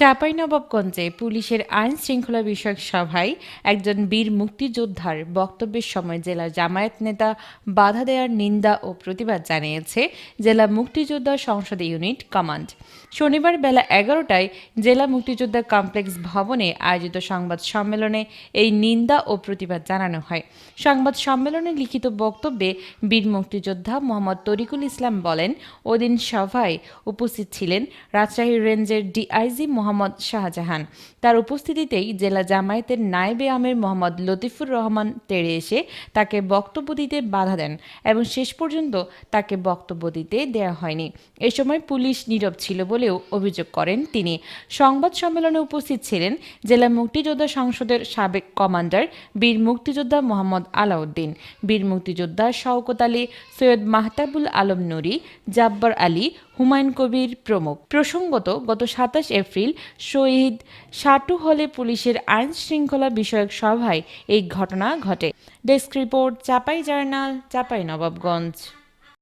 চাঁপাইনবাবগঞ্জে পুলিশের আইন শৃঙ্খলা বিষয়ক সভায় একজন বীর মুক্তিযোদ্ধার বক্তব্যের সময় জেলা জামায়াত নেতা বাধা দেওয়ার নিন্দা ও প্রতিবাদ জানিয়েছে জেলা মুক্তিযোদ্ধা সংসদ ইউনিট কমান্ড। শনিবার বেলা এগারোটায় জেলা মুক্তিযোদ্ধা কমপ্লেক্স ভবনে আয়োজিত সংবাদ সম্মেলনে এই নিন্দা ও প্রতিবাদ জানানো হয়। সংবাদ সম্মেলনে লিখিত বক্তব্যে বীর মুক্তিযোদ্ধা মোহাম্মদ তরিকুল ইসলাম বলেন, ওদিন সভায় উপস্থিত ছিলেন রাজশাহী রেঞ্জের ডিআইজি মোহাম্মদ শাহজাহান। তার উপস্থিতিতেই জেলা জামায়াতের নায়েবে আমির মোহাম্মদ লতিফুর রহমান তেড়ে এসে তাকে বক্তব্য দিতে বাধা দেন এবং শেষ পর্যন্ত তাকে বক্তব্য দিতে দেওয়া হয়নি। এ সময় পুলিশ নীরব ছিল বলেও অভিযোগ করেন তিনি। সংবাদ সম্মেলনে উপস্থিত ছিলেন জেলা মুক্তিযোদ্ধা সংসদের সাবেক কমান্ডার বীর মুক্তিযোদ্ধা মোহাম্মদ আলাউদ্দিন, বীর মুক্তিযোদ্ধা শওকত আলী, সৈয়দ মাহতাবুল আলম নুরি, জাব্বার আলী হুমায়ুন কবির প্রমুখ। প্রসঙ্গত, গত সাতাশ এপ্রিল শহীদ সাটু হলে পুলিশের আইন শৃঙ্খলা বিষয়ক সভায় এই ঘটনা ঘটে। Desk report, Chapai journal, Chapai Nawabganj.